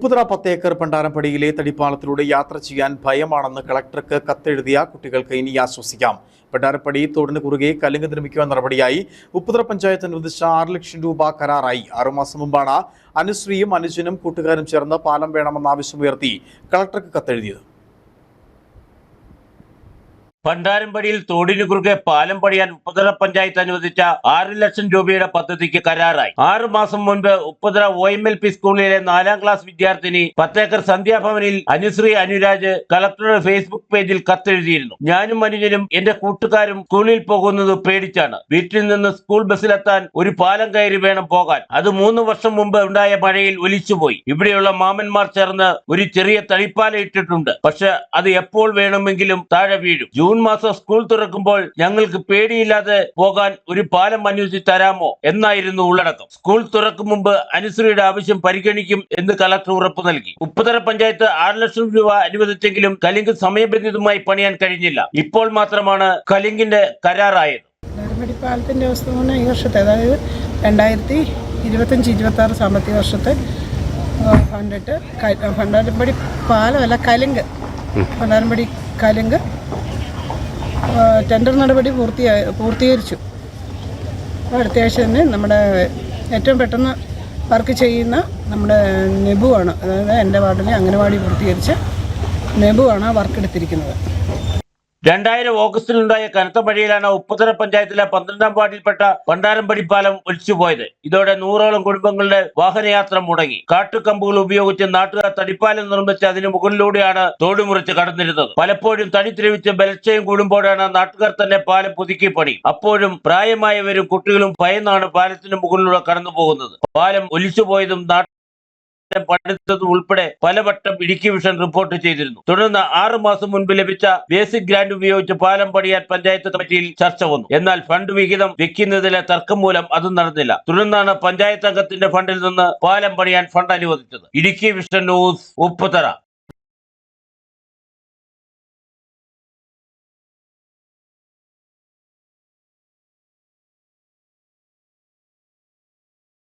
ഉപ്പുതറ പത്തേക്കർ പണ്ടാരപ്പടിയിലെ തടിപ്പാളത്തിലൂടെ യാത്ര ചെയ്യാൻ ഭയമാണെന്ന് കളക്ടർക്ക് കത്തെഴുതിയ കുട്ടികൾക്ക് ഇനി ആശ്വസിക്കാം. പണ്ടാരപ്പടി തോടിന് കുറുകെ കലുങ്ക് നിർമ്മിക്കുവാൻ നടപടിയായി ഉപ്പുതറ പഞ്ചായത്ത് അനുവദിച്ച ആറ് ലക്ഷം രൂപ കരാറായി. ആറുമാസം മുമ്പാണ് അനുശ്രീയും അനുജനും കൂട്ടുകാരും ചേർന്ന് പാലം വേണമെന്ന ആവശ്യമുയർത്തി കളക്ടർക്ക് കത്തെഴുതിയത്. പണ്ടാരമ്പടിയിൽ തോടിനു കുറുകെ പാലം പണിയാൻ ഉപ്പുതറ പഞ്ചായത്ത് അനുവദിച്ച ആറ് ലക്ഷം രൂപയുടെ പദ്ധതിക്ക് കരാറായി. ആറു മാസം മുൻപ് ഉപ്പുതറ ഒ സ്കൂളിലെ നാലാം ക്ലാസ് വിദ്യാർത്ഥിനി പത്തേക്കർ സന്ധ്യാഭവനിൽ അനുശ്രീ അനുരാജ് കളക്ടറുടെ ഫേസ്ബുക്ക് പേജിൽ കത്തെഴുതിയിരുന്നു. ഞാനും അനുജനും എന്റെ കൂട്ടുകാരും സ്കൂളിൽ പോകുന്നത് പേടിച്ചാണ്. വീട്ടിൽ നിന്ന് സ്കൂൾ ബസ്സിലെത്താൻ ഒരു പാലം കയറി വേണം പോകാൻ. അത് മൂന്ന് വർഷം മുമ്പ് ഉണ്ടായ മഴയിൽ ഒലിച്ചുപോയി. ഇവിടെയുള്ള മാമന്മാർ ചേർന്ന് ഒരു ചെറിയ തളിപ്പാല ഇട്ടിട്ടുണ്ട്. പക്ഷെ അത് എപ്പോൾ വേണമെങ്കിലും താഴെ വീഴും. ജൂൺ മാസം സ്കൂൾ തുറക്കുമ്പോൾ ഞങ്ങൾക്ക് പേടിയില്ലാതെ പോകാൻ ഒരു പാലം അനുവദിച്ച് തരാമോ എന്നായിരുന്നു ഉള്ളടക്കം. സ്കൂൾ തുറക്കും മുമ്പ് അനുശ്രീയുടെ ആവശ്യം പരിഗണിക്കും എന്ന് കളക്ടർ ഉറപ്പു നൽകി. ഉപ്പുതറ പഞ്ചായത്ത് ആറ് ലക്ഷം രൂപ അനുവദിച്ചെങ്കിലും കലിങ്ക് സമയബന്ധിതമായി പണിയാൻ കഴിഞ്ഞില്ല. ഇപ്പോൾ മാത്രമാണ് കലിങ്കിന്റെ കരാറായത്. അവസ്ഥ എന്ന് ഈ വർഷത്തെ അതായത് രണ്ടായിരത്തി ഇരുപത്തഞ്ച് ഇരുപത്തി ആറ് സാമ്പത്തിക വർഷത്തെ ഫണ്ടിട്ട് ഫണ്ടാരമ്പടി പാലമല്ല കലുങ്ക് ഭണ്ഡാരപ്പടി കലുങ്ക് ടെൻഡർ നടപടി പൂർത്തിയായി പൂർത്തീകരിച്ചു. അടുത്ത ആഴ്ച തന്നെ നമ്മുടെ ഏറ്റവും പെട്ടെന്ന് വർക്ക് ചെയ്യുന്ന നമ്മുടെ നെബുവാണ്. അതായത് എന്റെ വാർഡിലെ അംഗനവാടി പൂർത്തീകരിച്ച് നെബു ആണ് ആ വർക്ക് എടുത്തിരിക്കുന്നത്. രണ്ടായിരം ഓഗസ്റ്റിലുണ്ടായ കനത്ത മഴയിലാണ് ഉപ്പുതറ പഞ്ചായത്തിലെ പന്ത്രണ്ടാം വാർഡിൽപ്പെട്ട പണ്ടാരമ്പടി പാലം ഒലിച്ചുപോയത്. ഇതോടെ നൂറോളം കുടുംബങ്ങളുടെ വാഹനയാത്ര മുടങ്ങി. കാട്ടുകമ്പുകൾ ഉപയോഗിച്ച് നാട്ടുകാർ തടിപ്പാലം നിർമ്മിച്ച് അതിന് മുകളിലൂടെയാണ് തോട് മുറിച്ച് കടന്നിരുന്നത്. പലപ്പോഴും തടി തിരിവിച്ച് ബലക്ഷയം കൂടുമ്പോഴാണ് നാട്ടുകാർ തന്നെ പാലം പുതുക്കി പണി. അപ്പോഴും പ്രായമായവരും കുട്ടികളും ഭയന്നാണ് പാലത്തിന് മുകളിലൂടെ കടന്നു പോകുന്നത് പാലം ഒലിച്ചുപോയതും പഠിത്തതും ഉൾപ്പെടെ പലവട്ടം ഇടുക്കി വിഷൻ റിപ്പോർട്ട് ചെയ്തിരുന്നു. തുടർന്ന് ആറു മാസം മുൻപ് ലഭിച്ച ബേസിക് ഗ്രാന്റ് ഉപയോഗിച്ച് പാലം പണിയാൻ പഞ്ചായത്ത് കമ്മിറ്റിയിൽ ചർച്ച വന്നു. എന്നാൽ ഫണ്ട് വിഹിതം വെക്കുന്നതിലെ തർക്കം മൂലം അതും നടന്നില്ല. തുടർന്നാണ് പഞ്ചായത്ത് അംഗത്തിന്റെ ഫണ്ടിൽ നിന്ന് പാലം പണിയാൻ ഫണ്ട് അനുവദിച്ചത്. Idukki vision news Upputhara.